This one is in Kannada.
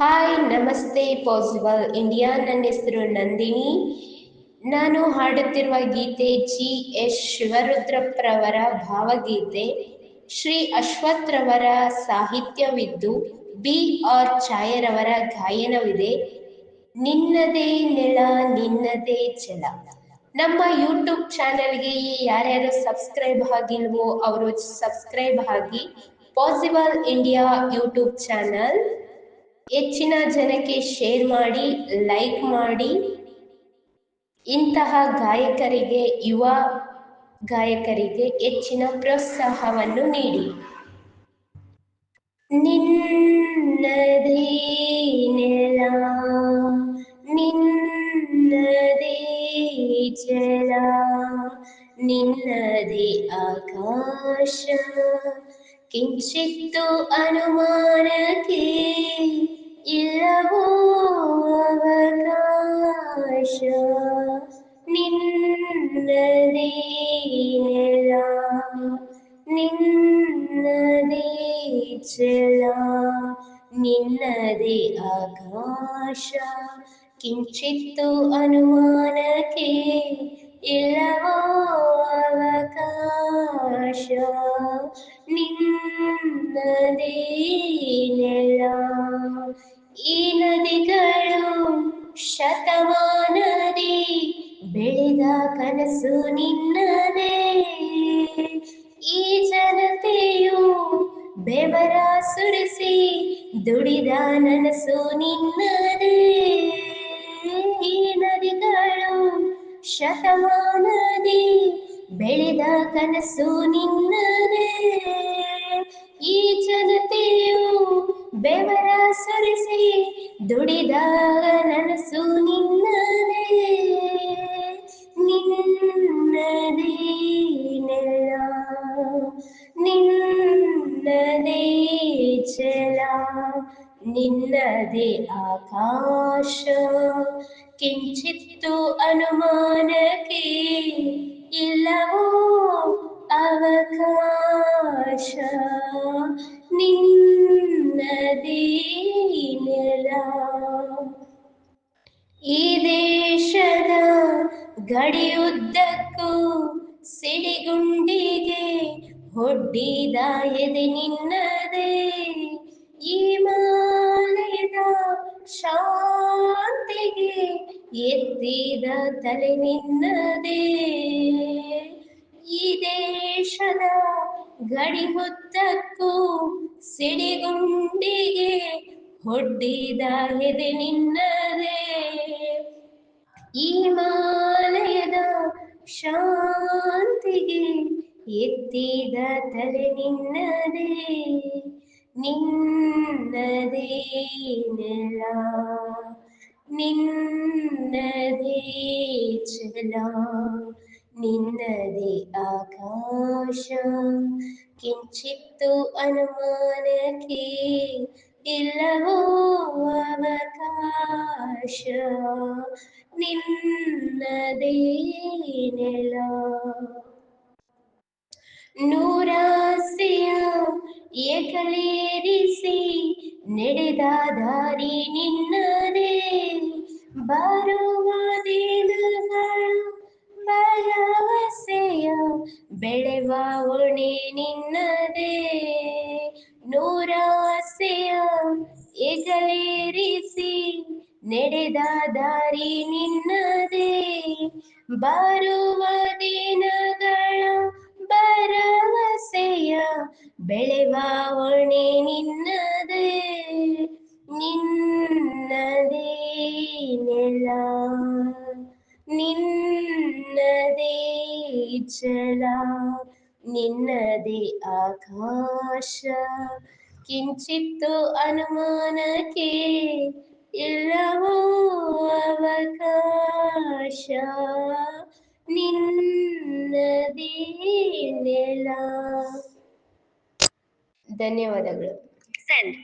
ಹಾಯ್ ನಮಸ್ತೆ ಪಾಸಿಬಲ್ ಇಂಡಿಯಾ ನನ್ನ ಹೆಸರು ನಂದಿನಿ. ನಾನು ಹಾಡುತ್ತಿರುವ ಗೀತೆ ಜಿ. ಎಸ್. ಶಿವರುದ್ರಪ್ಪರವರ ಭಾವಗೀತೆ. ಶ್ರೀ ಅಶ್ವಥ್ರವರ ಸಾಹಿತ್ಯವಿದ್ದು, ಬಿ. ಆರ್. ಛಾಯರವರ ಗಾಯನವಿದೆ. ನಿನ್ನದೇ ನೆಲ, ನಿನ್ನದೇ ಜಲ ನಮ್ಮ ಯೂಟ್ಯೂಬ್ ಚಾನೆಲ್ಗೆ ಯಾರ್ಯಾರು ಸಬ್ಸ್ಕ್ರೈಬ್ ಆಗಿಲ್ವೋ, ಅವರು ಸಬ್ಸ್ಕ್ರೈಬ್ ಆಗಿ ಪಾಸಿಬಲ್ ಇಂಡಿಯಾ ಯೂಟ್ಯೂಬ್ ಚಾನಲ್ ಹೆಚ್ಚಿನ ಜನಕ್ಕೆ ಶೇರ್ ಮಾಡಿ ಲೈಕ್ ಮಾಡಿ. ಇಂತಹ ಗಾಯಕರಿಗೆ, ಯುವ ಗಾಯಕರಿಗೆ ಹೆಚ್ಚಿನ ಪ್ರೋತ್ಸಾಹವನ್ನು ನೀಡಿ. ನಿನ್ನದೇ ನೆಲ, ನಿನ್ನದೇ ಜಲ, ನಿನ್ನದೇ ಆಕಾಶ ಕಿಂಚಿತ್ತು ಅನುಮಾನಕ್ಕೆ ಇಲ್ಲವೋ ಅವಕಾಶ ನಿನ್ನದೇ ನೆಲ ನಿನ್ನದೇ ಜಲ ನಿನ್ನದೇ ಆಕಾಶ ಕಿಂಚಿತ್ತು ಅನುಮಾನಕ್ಕೆ ಇಲ್ಲವೋ ಈ ನದಿಗಳು ಶತಮಾನದಿ ಬೆಳೆದ ಕನಸು ನಿನ್ನದೇ. ಈ ಜನತೆಯು ಬೆವರ ಸುರಿಸಿ ದುಡಿದ ನನಸು ನಿನ್ನದೇ. ಈ ನದಿಗಳು ಶತಮಾನದಿ ಬೆಳೆದ ಕನಸು ನಿನ್ನದೇ. ಈ ಜನತೆಯು ಬೆವರ ದುಡಿದ ನನಸು ನಿನ್ನದೇ ನಿನ್ನದೇ ನೆಲ ನಿನ್ನದೇ ಜಲ ನಿನ್ನದೇ ಆಕಾಶ ಕಿಂಚಿತ್ತು ಅನುಮಾನಕ್ಕೆ ಇಲ್ಲವೋ ಅವಕಾಶ ನಿನ್ನದೇ ನೆಲ. ಈ ದೇಶದ ಗಡಿಯುದ್ದಕ್ಕೂ ಸಿಡಿಗುಂಡಿಗೆ ಹೊಡ್ಡಿದ ಎದೆ ನಿನ್ನದೇ. ಈ ಮಾಲಯದ ಶಾಂತಿಗೆ ಎತ್ತಿದ ತಲೆ ನಿನ್ನದೇ. ಈ ದೇಶದ ಗಡಿಯುದ್ದಕ್ಕೂ ಸಿಡಿಗುಂಡಿಗೆ ಹೊಡ್ಡಿದ ಎದೆ ನಿನ್ನದೇ. ಈ ಮಾಲಯದ ಶಾಂತಿಗೆ ಎತ್ತಿದ ತಲೆ ನಿನ್ನದೇ. ನಿನ್ನದೇ ನೆಲ, ನಿನ್ನದೇ ಜಲ ನಿನ್ನದೇ ಆಕಾಶ ಕಿಂಚಿತ್ತು ಅನುಮಾನಕ್ಕೆ ಇಲ್ಲವೋ ಅವಕಾಶ ನಿನ್ನದೇ ನೆಲ ನೂರಾಸೆಯ ಏಕಲೇರಿಸಿ ನಡೆದ ನಿನ್ನದೇ ಬರುವ ನೂರಾಸೆಯ ಎಗಲೇರಿಸಿ ನಡೆದ ದಾರಿ ನಿನ್ನದೇ ಬರುವ ದಿನಗಳ ಭರವಸೆಯ ಬೆಳೆವ ಹೊಣೆ ನಿನ್ನದೇ ನಿನ್ನದೇ ನೆಲ ನಿನ್ನದೇ ಜಲ ನಿನ್ನದೇ ಆಕಾಶ. ಕಿಂಚಿತ್ತು ಅನುಮಾನಕ್ಕೆ ಇಲ್ಲವೋ ಅವಕಾಶ. ನಿನ್ನದೇ ನೆಲ. ಧನ್ಯವಾದಗಳು. Send.